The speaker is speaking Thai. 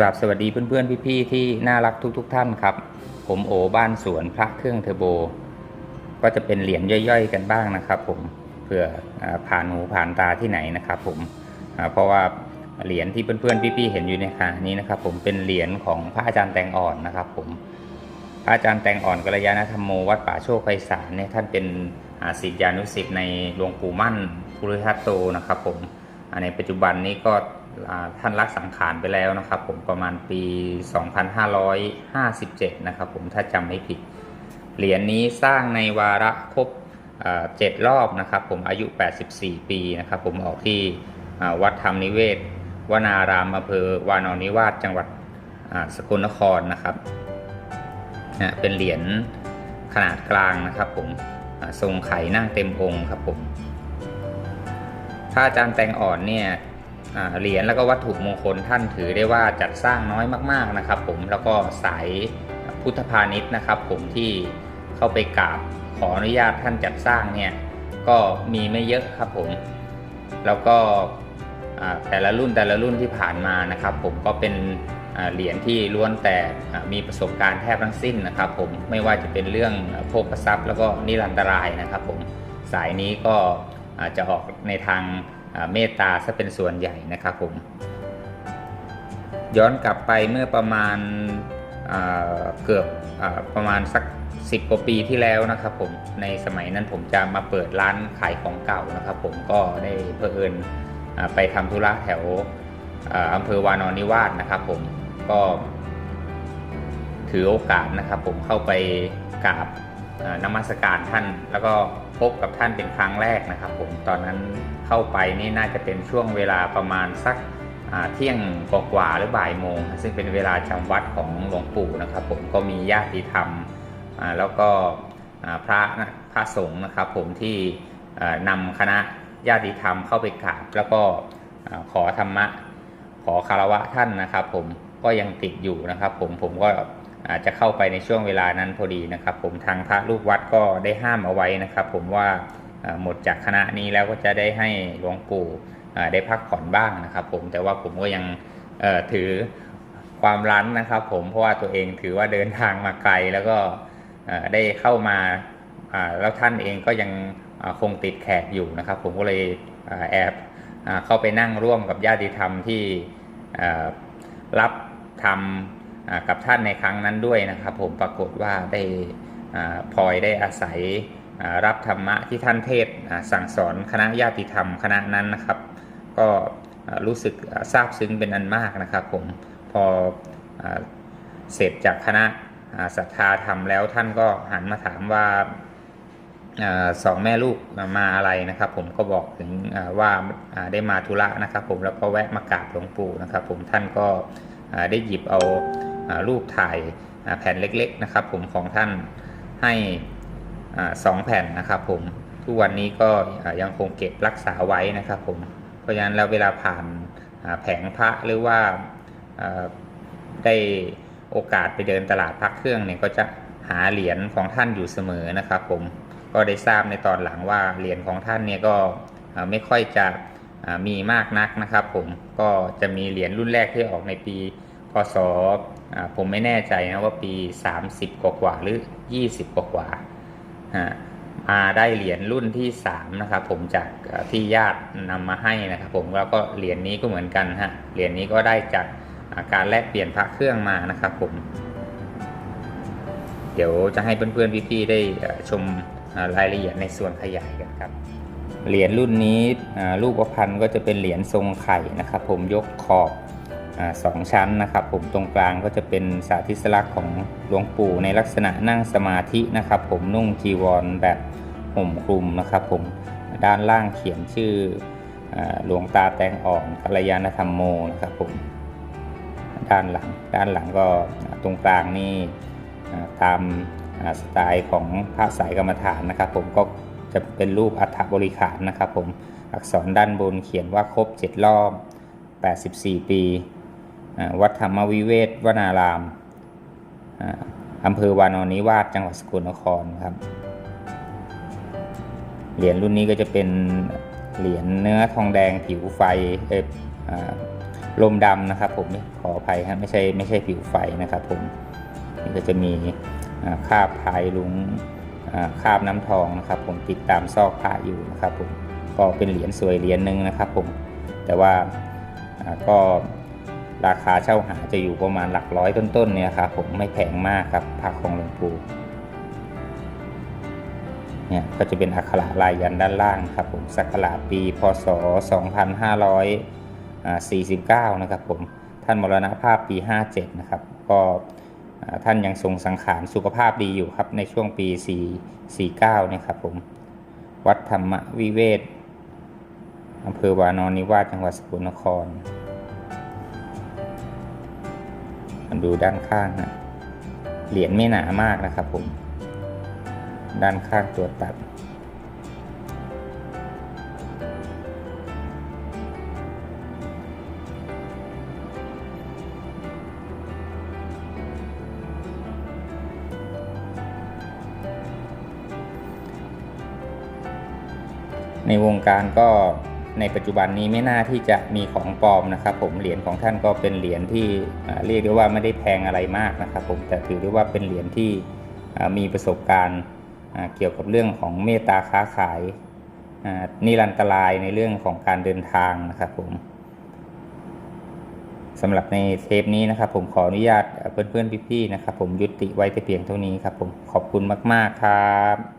กราบสวัสดีเพื่อนๆ พี่ๆ ที่น่ารักทุกๆทท่านครับ ผมโอบ้านสวนพระเครื่องเทอร์โบ ก็จะเป็นเหรียญย่อยๆ กันบ้างนะครับผมเพื่อผ่านหูผ่านตาที่ไหนนะครับผมเพราะว่าเหรียญที่เพื่อนๆ พี่ๆ เห็นอยู่ในขณะนี้นะครับผมเป็นเหรียญของพระอาจารย์แตงอ่อนนะครับผมพระอาจารย์แตงอ่อนกัลยาณธรรมโมวัดป่าโชคไพศาลเนี่ยท่านเป็นอาศิษยานุศิษย์ในหลวงปู่มั่นภูริทัตโตนะครับผมในปัจจุบันนี้ก็ ท่านรักสังขารไปแล้วนะครับ ผมประมาณปี 2557 นะครับผมถ้าจำไม่ผิด เหรียญนี้สร้างในวาระครบเจ็ดรอบนะครับ ผมอายุ 84 ปีนะครับผมออกที่วัดธรรมนิเวศวนารามอำเภอวานอนิวาสจังหวัดสกลนครนะครับเป็นเหรียญขนาดกลางนะครับผมทรงไข่นั่งเต็มองค์ครับผมพระอาจารย์แตงอ่อนเนี่ย เหรียญแล้วก็วัตถุมงคลท่านถือได้ว่าจัดสร้างน้อยมากๆนะครับผมแล้วก็สายพุทธพาณิชย์นะครับ ผมที่เข้าไปกราบขออนุญาตท่านจัดสร้างเนี่ยก็มีไม่เยอะครับผม แล้วก็แต่ละรุ่นแต่ละรุ่นที่ผ่านมานะครับ ผมก็เป็นเหรียญที่ล้วนแต่มีประสบการณ์แทบทั้งสิ้นนะครับ ผมไม่ว่าจะเป็นเรื่องโภคทรัพย์ แล้วก็นิรันตรายนะครับ ผมสายนี้ก็จะออกในทาง เมตตาซะเป็นส่วนใหญ่นะครับผม ย้อนกลับไปเมื่อประมาณเกือบอประมาณสัก10กว่าปีที่แล้วนะครับผมในสมัยนั้นผมจะมาเปิดร้านขายของเก่านะครับ ผมก็ได้เพอเอิญไปทำธุระแถวอำเภอวานอนนิวาสนะครับ ผมก็ถือโอกาสนะครับ ผมเข้าไปกราบนมัสการท่านแล้วก็ พบกับท่านเป็นครั้งแรกนะครับ ผมตอนนั้นเข้าไปนี่น่าจะเป็นช่วงเวลาประมาณสักเที่ยงกว่าหรือบ่ายโมง ซึ่งเป็นเวลาจำวัดของหลวงปู่นะครับ ผมก็มีญาติธรรมแล้วก็พระนะพระสงฆ์นะครับ ผมที่อ่านำคณะญาติธรรมเข้าไปกราบแล้วก็ขอธรรมะขอคารวะท่านนะครับ ผมก็ยังติดอยู่นะครับ ผมผมก็ อาจจะเข้าไปในช่วงเวลานั้นพอดีนะครับ ผมทางพระลูกวัดก็ได้ห้ามเอาไว้นะครับ ผมว่าหมดจากคณะนี้แล้วก็จะได้ให้หลวงปู่ได้พักผ่อนบ้างนะครับ ผมแต่ว่าผมก็ยังถือความรั้นนะครับ ผมเพราะว่าตัวเองถือว่าเดินทางมาไกลแล้วก็ได้เข้ามาแล้วท่านเองก็ยังคงติดแขกอยู่นะครับ ผมก็เลยแอบเข้าไปนั่งร่วมกับญาติธรรมที่รับทำ กับท่านในครั้งนั้นด้วยนะครับ ผมปรากฏว่าได้พลอยได้อาศัยรับธรรมะที่ท่านเทศสั่งสอนคณะญาติธรรมคณะนั้นนะครับ ก็รู้สึกซาบซึ้งเป็นอันมากนะครับ ผมพออเสร็จจากคณะศรัทธาธรรมแล้วท่านก็หันมาถามว่าสองแม่ลูกมาอะไรนะครับ ผมก็บอกถึงว่าได้มาธุระนะครับ ผมแล้วก็แวะมากราบหลวงปู่นะครับ ผมท่านก็ได้หยิบเอา รูปถ่ายแผ่นเล็กๆนะครับผมของท่านให้สองแผ่นนะครับผมทุกวันนี้ก็ยังคงเก็บรักษาไว้นะครับผมเพราะฉะนั้นแล้วเวลาผ่านแผงพระหรือว่าได้โอกาสไปเดินตลาดพักเครื่องเนี่ยก็จะหาเหรียญของท่านอยู่เสมอนะครับผมก็ได้ทราบในตอนหลังว่าเหรียญของท่านเนี่ยก็ไม่ค่อยจะมีมากนักนะครับผมก็จะมีเหรียญรุ่นแรกที่ออกในปี พศผมไม่แน่ใจนะว่าปี 30 กว่ากว่าหรือ 20 กว่ากว่ามาได้เหรียญรุ่นที่3นะครับผมจากที่ญาตินำมาให้นะครับผมแล้วก็เหรียญนี้ก็เหมือนกันฮะเหรียญนี้ก็ได้จากการแลกเปลี่ยนพระเครื่องมานะครับผม เดี๋ยวจะให้เพื่อนๆพี่ๆได้ชมรายละเอียดในส่วนขยายกันครับเหรียญรุ่นนี้อ่ารูปพันธ์ก็จะเป็นเหรียญทรงไข่นะครับผมยกขอบ สองชั้นนะครับ ผมตรงกลางก็จะเป็นสาธิสลักษณ์ของหลวงปู่ในลักษณะนั่งสมาธินะครับ ผมนุ่งจีวรแบบห่มคลุมนะครับ ผมด้านล่างเขียนชื่ออหลวงตาแตงอ่อนกัลยาณธรรมโมนะครับผมด้านหลังด้านหลังก็ตรงกลางนี่ตามสไตล์ของพระสายกรรมฐานนะครับ ผมก็จะเป็นรูปอัฐบริขารนะครับ ผมอักษรด้านบนเขียนว่าครบ 7 รอบ 84 ปี วัดธรรมวิเวศวนารามอ่าอำเภอวานอนนิวาสจังหวัดสกลนครครับ เหรียญรุ่นนี้ก็จะเป็นเหรียญเนื้อทองแดงผิวไฟเอออ่าลมดำนะครับ ผมขออภัยครับไม่ใช่ไม่ใช่ผิวไฟนะครับ ผมนี่ก็จะมีอ่าคาบพายลุงอ่าคาบน้ำทองนะครับ ผมติดตามซอกพระอยู่นะครับ ผมก็เป็นเหรียญสวยเหรียญหนึ่งนะครับ ผมแต่ว่าอ่าก็ ราคาเช่าหาจะอยู่ประมาณหลักร้อยต้นๆเนี่ยครับผมไม่แพงมากครับพระของหลวงปู่เนี่ยก็จะเป็นอักขระลายยันด้านล่างครับผมสักราปีพศ 2549 นะครับผมท่านมรณภาพปี 57 นะครับ ก็ท่านยังทรงสังขารสุขภาพดีอยู่ครับในช่วงปี 4 49เนี่ยครับผมวัดธรรมวิเวศอำเภอวานอนนิวาสจังหวัดสกลนคร ดูด้านข้างนะเหรียญไม่หนามากนะครับผม ด้านข้างตัวตัด ในวงการก็ ในปัจจุบันนี้ไม่น่าที่จะมีของปลอมนะครับ ผมเหรียญของท่านก็เป็นเหรียญที่เรียกได้ว่าไม่ได้แพงอะไรมากนะครับ ผมแต่ถือได้ว่าเป็นเหรียญที่มีประสบการณ์เกี่ยวกับเรื่องของเมตตาค้าขายนิรันตรายในเรื่องของการเดินทางนะครับผมสำหรับในเทปนี้นะครับผมขออนุญาตเพื่อนๆพี่ๆนะครับผมยุติไว้แต่เพียงเท่านี้ครับผมขอบคุณมากๆครับ